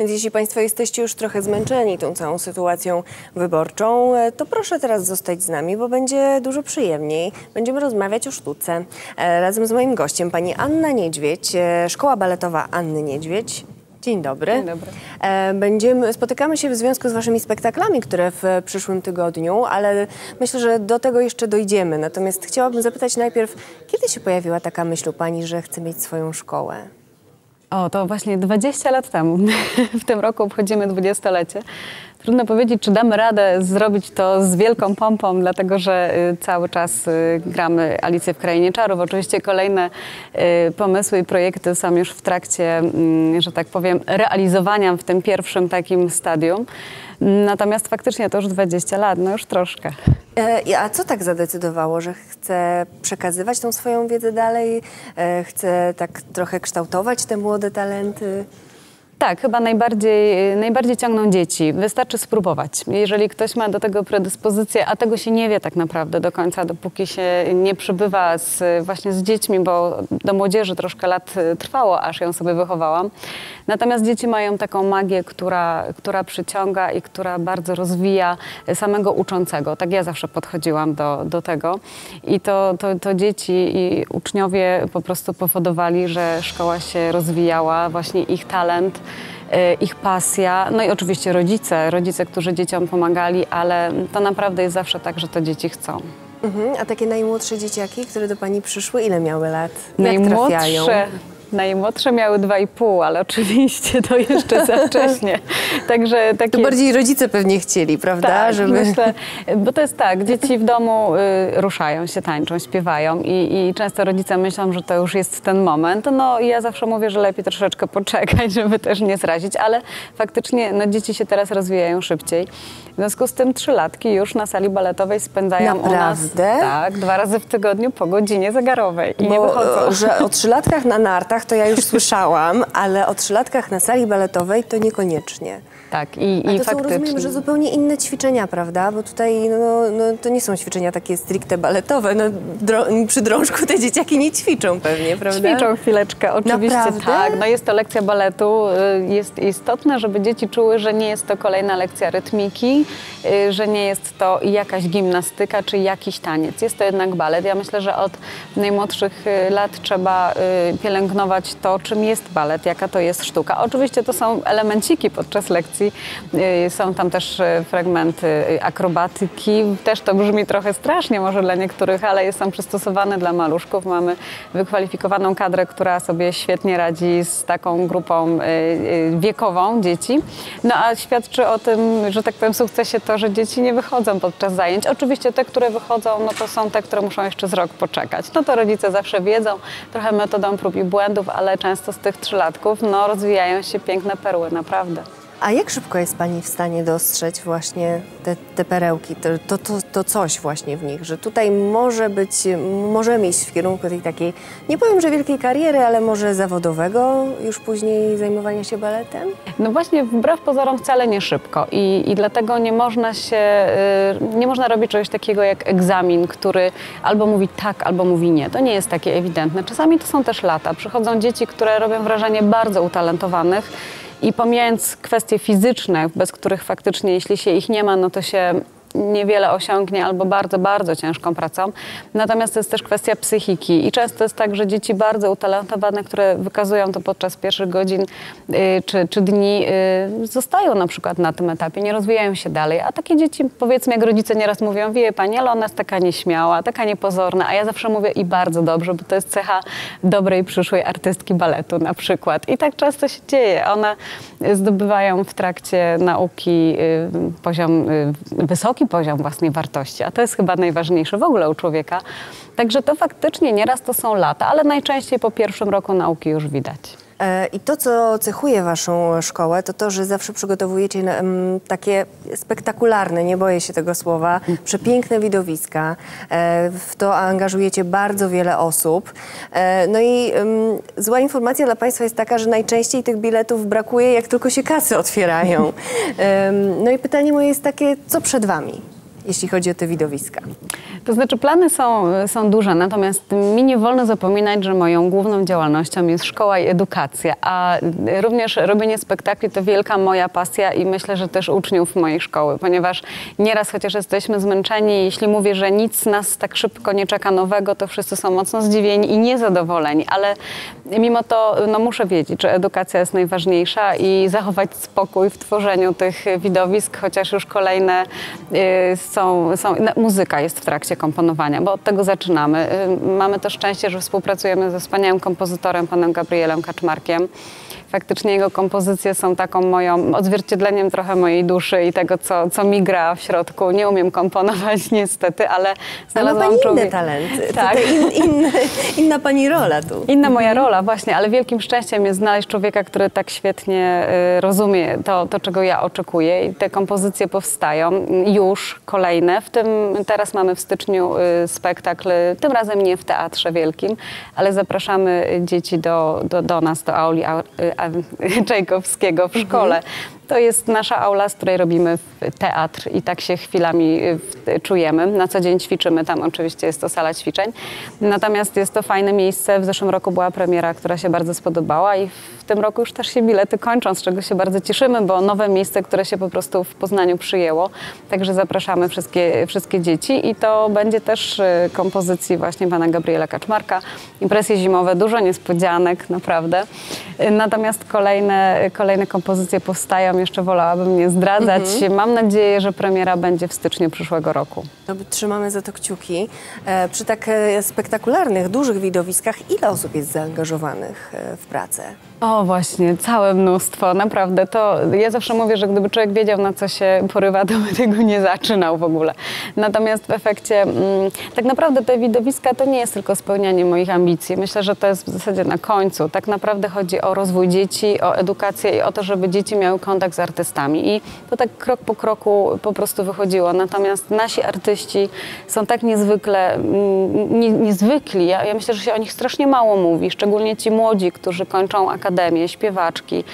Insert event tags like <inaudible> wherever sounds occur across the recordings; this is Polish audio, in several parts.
Więc jeśli Państwo jesteście już trochę zmęczeni tą całą sytuacją wyborczą, e, to proszę teraz zostać z nami, bo będzie dużo przyjemniej. Będziemy rozmawiać o sztuce. E, Razem z moim gościem, pani Anna Niedźwiedź, e, Szkoła Baletowa Anny Niedźwiedź. Dzień dobry. Dzień dobry. Będziemy, spotykamy się w związku z Waszymi spektaklami, które w przyszłym tygodniu, ale myślę, że do tego jeszcze dojdziemy. Natomiast chciałabym zapytać najpierw, kiedy się pojawiła taka myśl u Pani, że chce mieć swoją szkołę? O, to właśnie 20 lat temu. <laughs> W tym roku obchodzimy 20-lecie. Trudno powiedzieć, czy damy radę zrobić to z wielką pompą, dlatego że y, cały czas y, gramy Alicję w Krainie Czarów. Oczywiście kolejne y, pomysły i projekty są już w trakcie, mm, że tak powiem, realizowania w tym pierwszym takim stadium. Natomiast faktycznie to już 20 lat, no już troszkę. E, A co tak zadecydowało, że chce przekazywać tą swoją wiedzę dalej? E, Chce tak trochę kształtować te młode talenty? Tak, chyba najbardziej, najbardziej ciągną dzieci. Wystarczy spróbować. Jeżeli ktoś ma do tego predyspozycję, a tego się nie wie tak naprawdę do końca, dopóki się nie przybywa z, właśnie z dziećmi, bo do młodzieży troszkę lat y, trwało, aż ją sobie wychowałam. Natomiast dzieci mają taką magię, która, która przyciąga i która bardzo rozwija samego uczącego. Tak ja zawsze podchodziłam do, do tego. I to, to, to dzieci i uczniowie po prostu powodowali, że szkoła się rozwijała, właśnie ich talent ich pasja, no i oczywiście rodzice, rodzice, którzy dzieciom pomagali, ale to naprawdę jest zawsze tak, że to dzieci chcą. Mhm. A takie najmłodsze dzieciaki, które do Pani przyszły, ile miały lat? Jak trafiają? Najmłodsze, miały dwa i pół, ale oczywiście to jeszcze za <laughs> wcześnie. Także takie... To bardziej rodzice pewnie chcieli, prawda? Tak, Żeby... myślę, bo to jest tak, dzieci w domu y, ruszają się, tańczą, śpiewają i, i często rodzice myślą, że to już jest ten moment. No i ja zawsze mówię, że lepiej troszeczkę poczekać, <laughs> żeby też nie zrazić, ale faktycznie no, dzieci się teraz rozwijają szybciej. W związku z tym trzylatki już na sali baletowej spędzają u nas Naprawdę? tak, dwa razy w tygodniu po godzinie zegarowej i nie Bo, wychodzą. e, że o trzylatkach na nartach to ja już słyszałam, ale o trzylatkach na sali baletowej to niekoniecznie. Tak, i, i to są, faktycznie. rozumiem, że zupełnie inne ćwiczenia, prawda? Bo tutaj no, no, to nie są ćwiczenia takie stricte baletowe. No, przy drążku te dzieciaki nie ćwiczą pewnie, prawda? Ćwiczą chwileczkę, oczywiście Naprawdę? tak. No jest to lekcja baletu. Y, Jest istotne, żeby dzieci czuły, że nie jest to kolejna lekcja rytmiki, y, że nie jest to jakaś gimnastyka czy jakiś taniec. Jest to jednak balet. Ja myślę, że od najmłodszych y, lat trzeba pielęgnować to, czym jest balet, jaka to jest sztuka. Oczywiście to są elemenciki podczas lekcji. Y, Są tam też y, fragmenty y, akrobatyki. Też to brzmi trochę strasznie może dla niektórych, ale jest tam przystosowane dla maluszków. Mamy wykwalifikowaną kadrę, która sobie świetnie radzi z taką grupą wiekową dzieci. No a świadczy o tym, że tak powiem, sukcesie to, że dzieci nie wychodzą podczas zajęć. Oczywiście te, które wychodzą, no to są te, które muszą jeszcze z rok poczekać. No to rodzice zawsze wiedzą, trochę metodą prób i błędów, ale często z tych trzylatków no, rozwijają się piękne perły, naprawdę. A jak szybko jest Pani w stanie dostrzec właśnie te, te perełki, to, to, to, coś właśnie w nich, że tutaj może być, możemy iść w kierunku tej takiej, nie powiem, że wielkiej kariery, ale może zawodowego już później zajmowania się baletem? No właśnie, wbrew pozorom wcale nie szybko i, i dlatego nie można się, y, nie można robić czegoś takiego jak egzamin, który albo mówi tak, albo mówi nie. To nie jest takie ewidentne. Czasami to są też lata. Przychodzą dzieci, które robią wrażenie bardzo utalentowanych i pomijając kwestie fizyczne, bez których faktycznie jeśli się ich nie ma, no to się niewiele osiągnie albo bardzo, bardzo ciężką pracą. Natomiast to jest też kwestia psychiki i często jest tak, że dzieci bardzo utalentowane, które wykazują to podczas pierwszych godzin y, czy, czy dni, y, zostają na przykład na tym etapie, nie rozwijają się dalej. A takie dzieci, powiedzmy, jak rodzice nieraz mówią, wie pani, ale ona jest taka nieśmiała, taka niepozorna, a ja zawsze mówię i bardzo dobrze, bo to jest cecha dobrej przyszłej artystki baletu na przykład. I tak często się dzieje. One zdobywają w trakcie nauki y, poziom, y, poziom własnej wartości, a to jest chyba najważniejsze w ogóle u człowieka. Także to faktycznie nieraz to są lata, ale najczęściej po pierwszym roku nauki już widać. E, I to, co cechuje Waszą szkołę, to to, że zawsze przygotowujecie takie spektakularne, nie boję się tego słowa, <laughs> przepiękne widowiska. E, W to angażujecie bardzo wiele osób. E, No i zła informacja dla Państwa jest taka, że najczęściej tych biletów brakuje, jak tylko się kasy otwierają. <laughs> No i pytanie moje jest takie, co przed Wami? Jeśli chodzi o te widowiska? To znaczy plany są, są duże, natomiast mi nie wolno zapominać, że moją główną działalnością jest szkoła i edukacja, a również robienie spektakli to wielka moja pasja i myślę, że też uczniów mojej szkoły, ponieważ nieraz chociaż jesteśmy zmęczeni, jeśli mówię, że nic nas tak szybko nie czeka nowego, to wszyscy są mocno zdziwieni i niezadowoleni, ale mimo to no, muszę wiedzieć, że edukacja jest najważniejsza i zachować spokój w tworzeniu tych widowisk, chociaż już kolejne y, są, są, muzyka jest w trakcie komponowania, bo od tego zaczynamy. Y, mamy też szczęście, że współpracujemy ze wspaniałym kompozytorem, panem Gabrielem Kaczmarkiem faktycznie jego kompozycje są taką moją odzwierciedleniem trochę mojej duszy i tego, co, co mi gra w środku. Nie umiem komponować <laughs> niestety, ale znalazłam pani człowiek... inne talenty. <laughs> Tak. In, <laughs> in, inna pani rola tu. Inna moja mhm. rola, właśnie, ale wielkim szczęściem jest znaleźć człowieka, który tak świetnie y, rozumie to, to, czego ja oczekuję i te kompozycje powstają już kolejne. W tym teraz mamy w styczniu y, spektakl, tym razem nie w Teatrze Wielkim, ale zapraszamy dzieci do, do, do nas, do auli <laughs> Czajkowskiego w szkole. To jest nasza aula, z której robimy teatr i tak się chwilami y, czujemy. Na co dzień ćwiczymy, tam oczywiście jest to sala ćwiczeń. Natomiast jest to fajne miejsce. W zeszłym roku była premiera, która się bardzo spodobała i w tym roku już też się bilety kończą, z czego się bardzo cieszymy, bo nowe miejsce, które się po prostu w Poznaniu przyjęło. Także zapraszamy wszystkie, wszystkie dzieci i to będzie też y, kompozycji właśnie pana Gabriela Kaczmarka. Impresje zimowe, dużo niespodzianek, naprawdę. Natomiast kolejne, kolejne kompozycje powstają, jeszcze wolałabym nie zdradzać. Mhm. Mam nadzieję, że premiera będzie w styczniu przyszłego roku. No, trzymamy za to kciuki. E, przy tak e, spektakularnych, dużych widowiskach, ile osób jest zaangażowanych e, w pracę? O właśnie, całe mnóstwo, naprawdę. To ja zawsze mówię, że gdyby człowiek wiedział, na co się porywa, to by tego nie zaczynał w ogóle. Natomiast w efekcie, mm, tak naprawdę te widowiska to nie jest tylko spełnianie moich ambicji. Myślę, że to jest w zasadzie na końcu. Tak naprawdę chodzi o rozwój dzieci, o edukację i o to, żeby dzieci miały kontakt z artystami. I to tak krok po kroku po prostu wychodziło. Natomiast nasi artyści są tak niezwykle, mm, nie, niezwykli. Ja, ja myślę, że się o nich strasznie mało mówi, szczególnie ci młodzi, którzy kończą akademię śpiewaczki,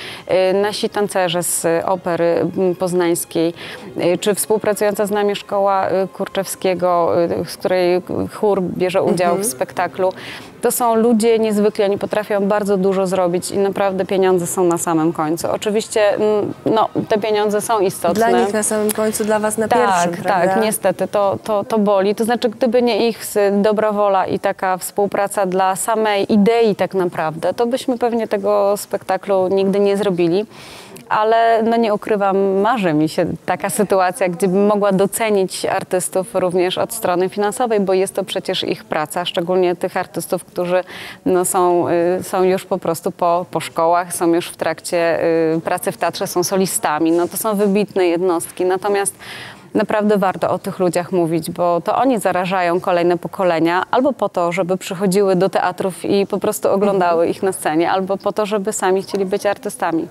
y, nasi tancerze z opery poznańskiej, y, czy współpracująca z nami szkoła y, Kurczewskiego, z której chór bierze udział mhm. w spektaklu. To są ludzie niezwykli, oni potrafią bardzo dużo zrobić i naprawdę pieniądze są na samym końcu. Oczywiście mm, no, te pieniądze są istotne. Dla nich na samym końcu, dla was na tak, pierwszym, Tak, tak, niestety, to, to, to boli. To znaczy, gdyby nie ich dobra wola i taka współpraca dla samej idei tak naprawdę, to byśmy pewnie tego spektaklu nigdy nie zrobili ale no nie ukrywam, marzy mi się taka sytuacja, gdzie bym mogła docenić artystów również od strony finansowej, bo jest to przecież ich praca, szczególnie tych artystów, którzy no, są, y, są już po prostu po, po szkołach, są już w trakcie y, pracy w teatrze, są solistami. No to są wybitne jednostki. Natomiast naprawdę warto o tych ludziach mówić, bo to oni zarażają kolejne pokolenia albo po to, żeby przychodziły do teatrów i po prostu oglądały ich na scenie, albo po to, żeby sami chcieli być artystami.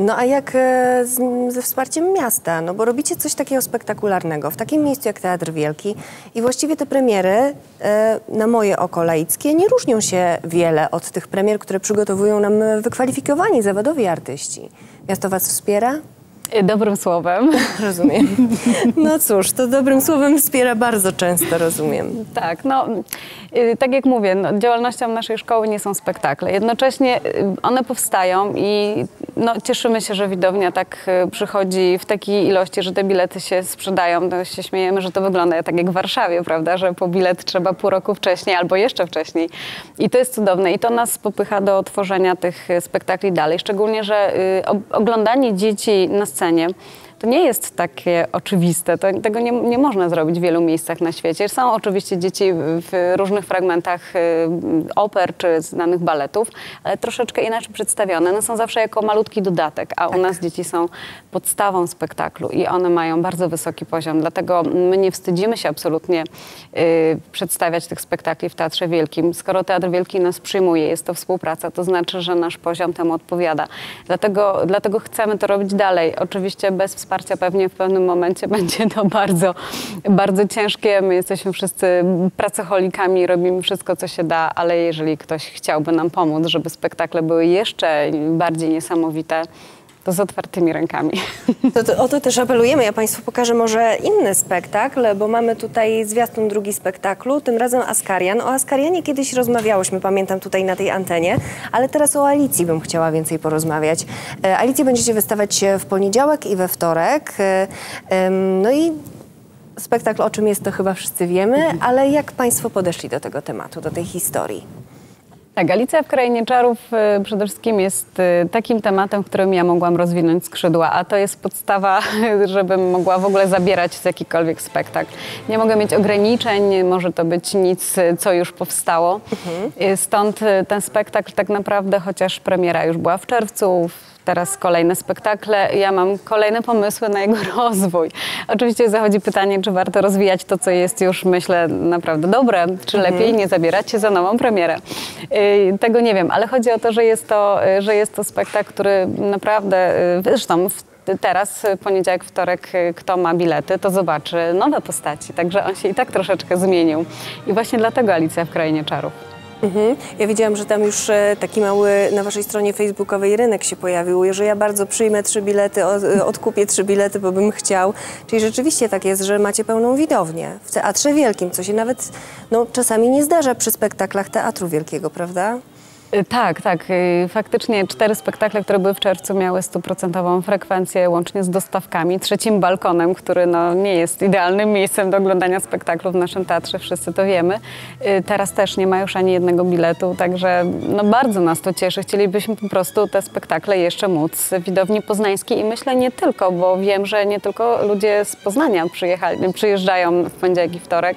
No a jak e, z, ze wsparciem miasta? No bo robicie coś takiego spektakularnego w takim miejscu jak Teatr Wielki i właściwie te premiery e, na moje oko laickie nie różnią się wiele od tych premier, które przygotowują nam wykwalifikowani zawodowi artyści. Miasto Was wspiera? Dobrym słowem. <laughs> Rozumiem. No cóż, to dobrym słowem wspiera bardzo często, rozumiem. Tak, no y, tak jak mówię, no, działalnością naszej szkoły nie są spektakle. Jednocześnie y, one powstają i no, cieszymy się, że widownia tak y, przychodzi w takiej ilości, że te bilety się sprzedają. To się śmiejemy, że to wygląda tak jak w Warszawie, prawda, że po bilet trzeba pół roku wcześniej albo jeszcze wcześniej. I to jest cudowne i to nas popycha do tworzenia tych spektakli dalej. Szczególnie, że oglądanie dzieci na scenie scenie to nie jest takie oczywiste. To, tego nie, nie można zrobić w wielu miejscach na świecie. Są oczywiście dzieci w różnych fragmentach y, oper czy znanych baletów, ale troszeczkę inaczej przedstawione. One są zawsze jako malutki dodatek, a tak. u nas dzieci są podstawą spektaklu i one mają bardzo wysoki poziom. Dlatego my nie wstydzimy się absolutnie y, przedstawiać tych spektakli w Teatrze Wielkim. Skoro Teatr Wielki nas przyjmuje, jest to współpraca, to znaczy, że nasz poziom temu odpowiada. Dlatego, dlatego chcemy to robić dalej. Oczywiście bez wsparcia wsparcia pewnie w pewnym momencie <laughs> będzie to bardzo, bardzo ciężkie. My jesteśmy wszyscy pracocholikami, robimy wszystko, co się da, ale jeżeli ktoś chciałby nam pomóc, żeby spektakle były jeszcze bardziej niesamowite, to z otwartymi rękami. To, to, o to też apelujemy. Ja Państwu pokażę może inny spektakl, bo mamy tutaj zwiastun drugi spektaklu, tym razem Askarian. O Askarianie kiedyś rozmawiałyśmy, pamiętam tutaj na tej antenie, ale teraz o Alicji bym chciała więcej porozmawiać. E, Alicję będziecie wystawiać w poniedziałek i we wtorek. E, em, no i spektakl, o czym jest, to chyba wszyscy wiemy, ale jak Państwo podeszli do tego tematu, do tej historii? Tak, Alicja w Krainie Czarów y, przede wszystkim jest y, takim tematem, w którym ja mogłam rozwinąć skrzydła, a to jest podstawa, <laughs> żebym mogła w ogóle zabierać z jakikolwiek spektakl. Nie mogę mieć ograniczeń, nie może to być nic, y, co już powstało. Y, Stąd ten spektakl tak naprawdę, chociaż premiera już była w czerwcu, w- teraz kolejne spektakle, ja mam kolejne pomysły na jego <laughs> rozwój. Oczywiście zachodzi pytanie, czy warto rozwijać to, co jest już, myślę, naprawdę dobre, czy lepiej nie zabierać się za nową premierę. Y, Tego nie wiem, ale chodzi o to, że jest to, y, że jest to spektakl, który naprawdę, y, zresztą w Teraz, poniedziałek, wtorek, kto ma bilety, to zobaczy nowe postaci. Także on się i tak troszeczkę zmienił. I właśnie dlatego Alicja w Krainie Czarów. Mhm. Ja widziałam, że tam już e, taki mały na waszej stronie facebookowej rynek się pojawił, że ja bardzo przyjmę trzy bilety, e, odkupię trzy bilety, bo bym chciał. Czyli rzeczywiście tak jest, że macie pełną widownię w Teatrze Wielkim, co się nawet no, czasami nie zdarza przy spektaklach Teatru Wielkiego, prawda? Y, Tak, tak. Y, Faktycznie cztery spektakle, które były w czerwcu, miały stuprocentową frekwencję łącznie z dostawkami. Trzecim balkonem, który no, nie jest idealnym miejscem do oglądania spektaklu w naszym teatrze, wszyscy to wiemy. Y, Teraz też nie ma już ani jednego biletu, także no, bardzo nas to cieszy. Chcielibyśmy po prostu te spektakle jeszcze móc widowni poznańskiej i myślę nie tylko, bo wiem, że nie tylko ludzie z Poznania przyjeżdżają w poniedziałek i wtorek.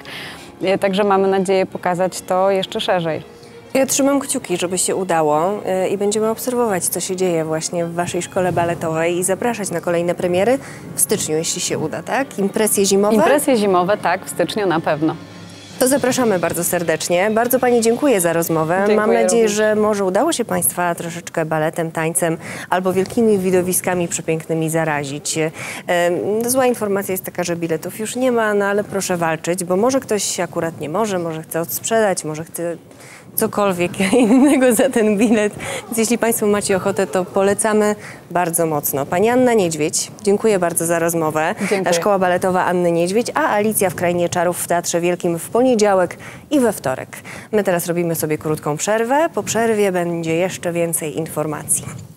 Także mamy nadzieję pokazać to jeszcze szerzej. Ja trzymam kciuki, żeby się udało e, i będziemy obserwować, co się dzieje właśnie w waszej szkole baletowej i zapraszać na kolejne premiery w styczniu, jeśli się uda, tak? Impresje zimowe? Impresje zimowe, tak, w styczniu na pewno. To zapraszamy bardzo serdecznie. Bardzo Pani dziękuję za rozmowę. Dziękuję Mam nadzieję, również. że może udało się Państwa troszeczkę baletem, tańcem albo wielkimi widowiskami przepięknymi zarazić. Em, Zła informacja jest taka, że biletów już nie ma, no ale proszę walczyć, bo może ktoś akurat nie może, może chce odsprzedać, może chce cokolwiek <laughs> innego za ten bilet. Więc jeśli Państwo macie ochotę, to polecamy bardzo mocno. Pani Anna Niedźwiedź, dziękuję bardzo za rozmowę. Dziękuję. Szkoła baletowa Anny Niedźwiedź, a Alicja w Krainie Czarów w Teatrze Wielkim w poniedziałek i we wtorek. My teraz robimy sobie krótką przerwę. Po przerwie będzie jeszcze więcej informacji.